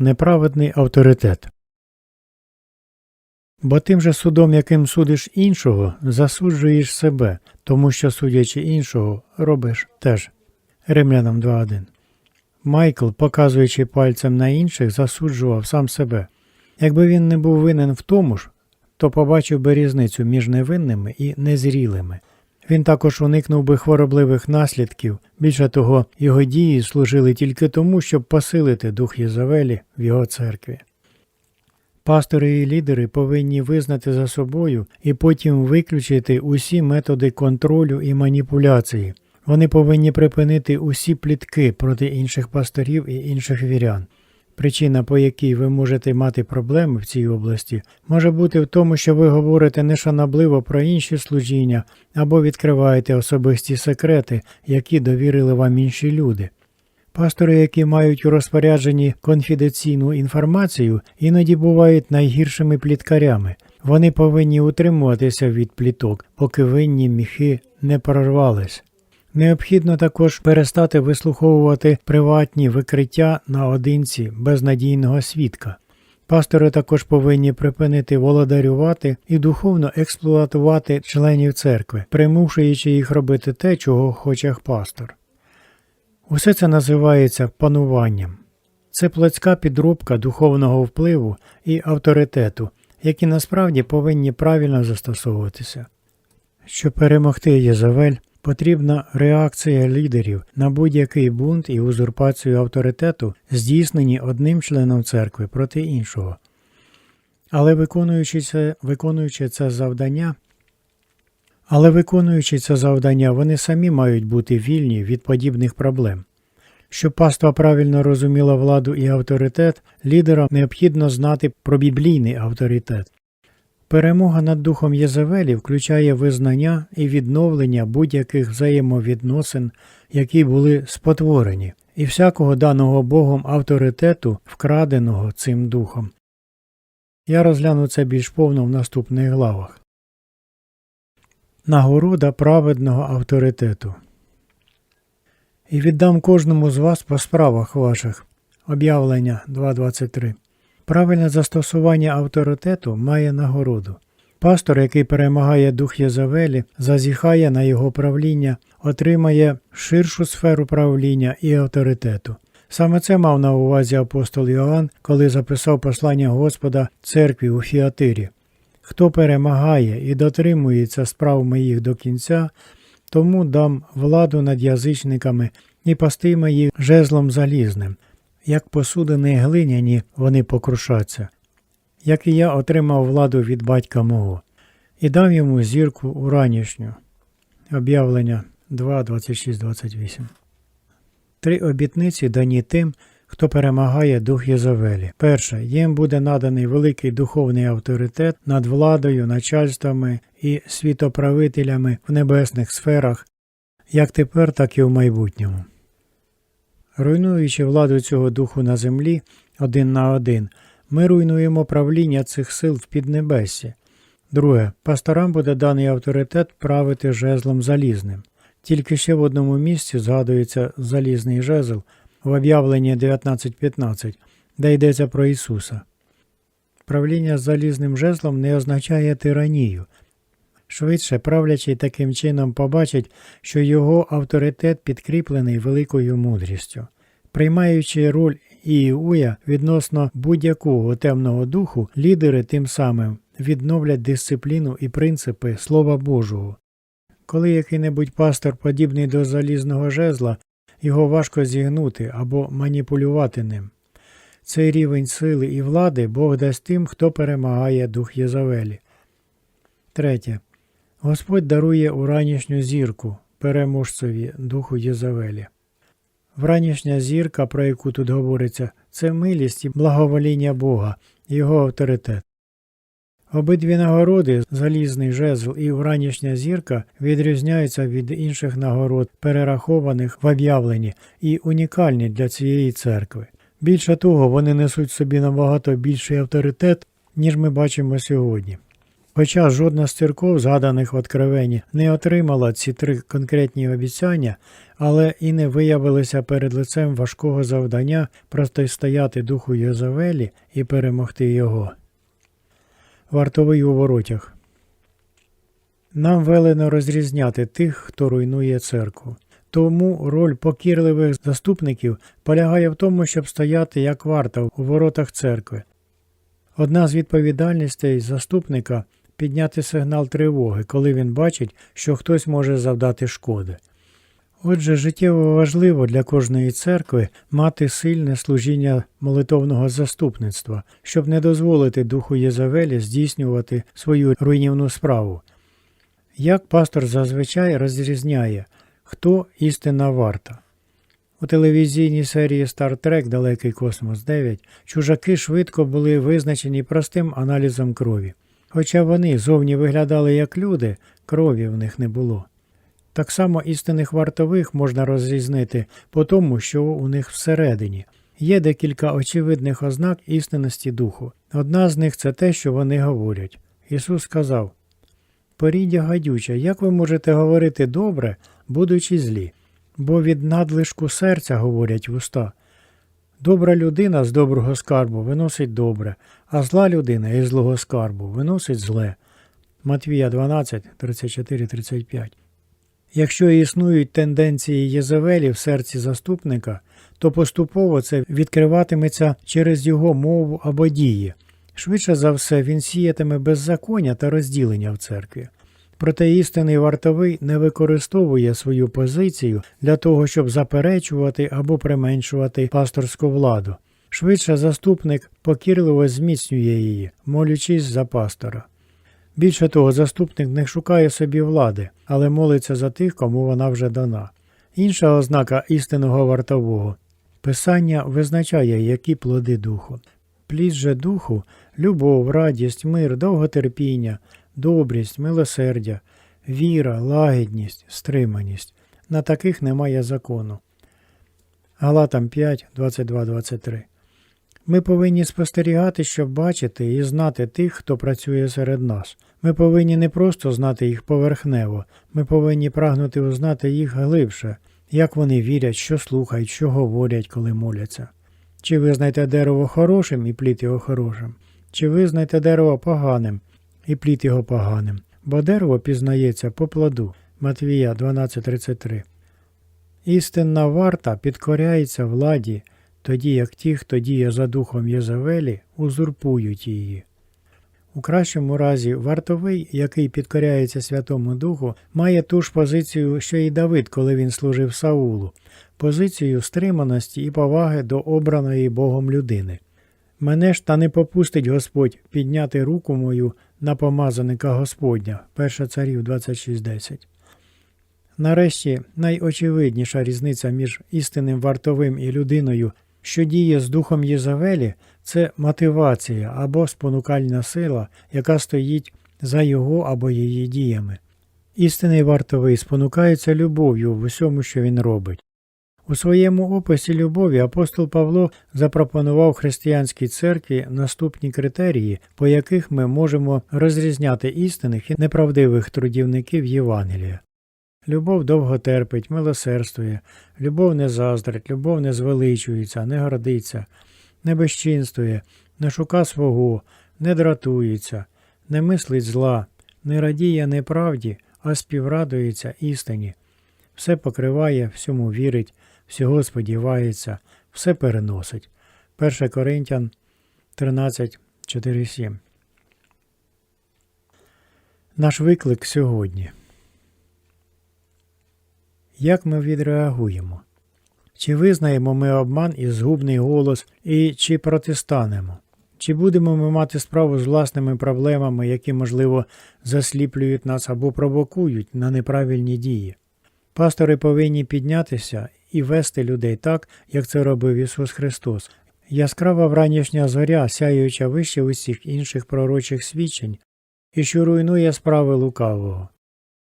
неправедний авторитет. Бо тим же судом, яким судиш іншого, засуджуєш себе, тому що, судячи іншого, робиш теж. Римлянам 2.1. Майкл, показуючи пальцем на інших, засуджував сам себе. Якби він не був винен в тому ж, то побачив би різницю між невинними і незрілими. Він також уникнув би хворобливих наслідків, більше того, його дії служили тільки тому, щоб посилити дух Єзавелі в його церкві. Пастори і лідери повинні визнати за собою і потім виключити усі методи контролю і маніпуляції. Вони повинні припинити усі плітки проти інших пасторів і інших вірян. Причина, по якій ви можете мати проблеми в цій області, може бути в тому, що ви говорите нешанобливо про інші служіння або відкриваєте особисті секрети, які довірили вам інші люди. Пастори, які мають у розпорядженні конфіденційну інформацію, іноді бувають найгіршими пліткарями. Вони повинні утримуватися від пліток, поки винні міхи не прорвались. Необхідно також перестати вислуховувати приватні викриття наодинці без надійного свідка. Пастори також повинні припинити володарювати і духовно експлуатувати членів церкви, примушуючи їх робити те, чого хоче пастор. Усе це називається пануванням. Це плотська підробка духовного впливу і авторитету, які насправді повинні правильно застосовуватися. Щоб перемогти Єзавель, потрібна реакція лідерів на будь-який бунт і узурпацію авторитету, здійснені одним членом церкви проти іншого. Але виконуючи це, виконуючи це завдання, але виконуючи це завдання, вони самі мають бути вільні від подібних проблем. Щоб паства правильно розуміла владу і авторитет, лідерам необхідно знати про біблійний авторитет. Перемога над духом Єзавелі включає визнання і відновлення будь-яких взаємовідносин, які були спотворені, і всякого даного Богом авторитету, вкраденого цим духом. Я розгляну це більш повно в наступних главах. Нагорода праведного авторитету. І віддам кожному з вас по справах ваших. Об'явлення 2.23. Правильне застосування авторитету має нагороду. Пастор, який перемагає дух Єзавелі, зазіхає на його правління, отримає ширшу сферу правління і авторитету. Саме це мав на увазі апостол Йоанн, коли записав послання Господа церкві у Фіатирі. Хто перемагає і дотримується справ моїх до кінця, тому дам владу над язичниками і пастиме їх жезлом залізним. Як посудини глиняні, вони покрушаться. Як і я отримав владу від батька мого, і дав йому зірку уранішню. Об'явлення 2, 26, 28. Три обітниці дані тим, хто перемагає дух Єзавелі. Перше, їм буде наданий великий духовний авторитет над владою, начальствами і світоправителями в небесних сферах, як тепер, так і в майбутньому. Руйнуючи владу цього духу на землі один на один, ми руйнуємо правління цих сил в піднебесі. Друге, пасторам буде даний авторитет правити жезлом залізним. Тільки ще в одному місці згадується залізний жезл в об'явленні 19.15, де йдеться про Ісуса. Правління залізним жезлом не означає тиранію. Швидше правлячий таким чином побачить, що його авторитет підкріплений великою мудрістю. Приймаючи роль Іуя відносно будь-якого темного духу, лідери тим самим відновлять дисципліну і принципи Слова Божого. Коли який-небудь пастор подібний до залізного жезла, його важко зігнути або маніпулювати ним. Цей рівень сили і влади Бог дасть тим, хто перемагає дух Єзавелі. Третє. Господь дарує уранішню зірку переможцеві духу Єзавелі. Вранішня зірка, про яку тут говориться, це милість і благовоління Бога, його авторитет. Обидві нагороди, залізний жезл і вранішня зірка, відрізняються від інших нагород, перерахованих в об'явленні, і унікальні для цієї церкви. Більше того, вони несуть собі набагато більший авторитет, ніж ми бачимо сьогодні. Хоча жодна з церков, згаданих в Откровенні, не отримала ці три конкретні обіцяння, але і не виявилися перед лицем важкого завдання протистояти духу Єзавелі і перемогти його. Вартовий у воротях. Нам велено розрізняти тих, хто руйнує церкву. Тому роль покірливих заступників полягає в тому, щоб стояти як варта у воротах церкви. Одна з відповідальностей заступника підняти сигнал тривоги, коли він бачить, що хтось може завдати шкоди. Отже, життєво важливо для кожної церкви мати сильне служіння молитовного заступництва, щоб не дозволити духу Єзавелі здійснювати свою руйнівну справу. Як пастор зазвичай розрізняє, хто істинна варта. У телевізійній серії Star Trek Далекий космос 9 чужаки швидко були визначені простим аналізом крові. Хоча вони зовні виглядали як люди, крові в них не було. Так само істинних вартових можна розрізнити по тому, що у них всередині. Є декілька очевидних ознак істинності духу. Одна з них це те, що вони говорять. Ісус сказав: Поріддя гадюча, як ви можете говорити добре, будучи злі? Бо від надлишку серця говорять вуста. Добра людина з доброго скарбу виносить добре, а зла людина із злого скарбу виносить зле. Матвія 12, 34, 35. Якщо існують тенденції Єзавелі в серці заступника, то поступово це відкриватиметься через його мову або дії. Швидше за все, він сіятиме беззаконня та розділення в церкві. Проте істинний вартовий не використовує свою позицію для того, щоб заперечувати або применшувати пасторську владу. Швидше заступник покірливо зміцнює її, молячись за пастора. Більше того, заступник не шукає собі влади, але молиться за тих, кому вона вже дана. Інша ознака істинного вартового писання визначає, які плоди духу. Плід же духу любов, радість, мир, довготерпіння, добрість, милосердя, віра, лагідність, стриманість. На таких немає закону. Галатам 5, 22, 23. Ми повинні спостерігати, щоб бачити і знати тих, хто працює серед нас. Ми повинні не просто знати їх поверхнево, ми повинні прагнути узнати їх глибше, як вони вірять, що слухають, що говорять, коли моляться. Чи визнайте дерево хорошим і плід його хорошим, чи визнайте дерево поганим і плід його поганим, бо дерево пізнається по плоду. Матвія 12.33. Істинна варта підкоряється владі, тоді як ті, хто діє за духом Єзавелі, узурпують її. У кращому разі, вартовий, який підкоряється Святому Духу, має ту ж позицію, що й Давид, коли він служив Саулу, позицію стриманості і поваги до обраної Богом людини. Мене ж та не попустить Господь підняти руку мою на помазаника Господня. 1 царів 26.10. Нарешті найочевидніша різниця між істинним вартовим і людиною, що діє з духом Єзавелі, це мотивація або спонукальна сила, яка стоїть за його або її діями. Істинний вартовий спонукається любов'ю в усьому, що він робить. У своєму описі любові апостол Павло запропонував християнській церкві наступні критерії, по яких ми можемо розрізняти істинних і неправдивих трудівників Євангелія. Любов довго терпить, милосердствує, любов не заздрить, любов не звеличується, не гордиться, не безчинствує, не шука свого, не дратується, не мислить зла, не радіє неправді, а співрадується істині. Все покриває, всьому вірить, всього сподівається, все переносить. 1 Коринтян 13, 4, 7. Наш виклик сьогодні. Як ми відреагуємо? Чи визнаємо ми обман і згубний голос, і чи протистанемо? Чи будемо ми мати справу з власними проблемами, які, можливо, засліплюють нас або провокують на неправильні дії? Пастори повинні піднятися і вести людей так, як це робив Ісус Христос. Яскрава вранішня зоря, сяюча вище усіх інших пророчих свідчень, і що руйнує справи лукавого.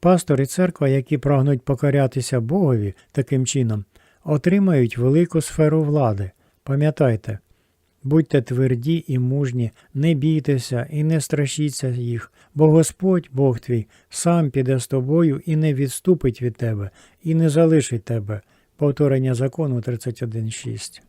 Пастор і церква, які прагнуть покорятися Богові таким чином, отримають велику сферу влади. Пам'ятайте, Будьте тверді і мужні, не бійтеся і не страшіться їх, бо Господь, Бог твій, сам піде з тобою і не відступить від тебе, і не залишить тебе. Повторення закону 31.6.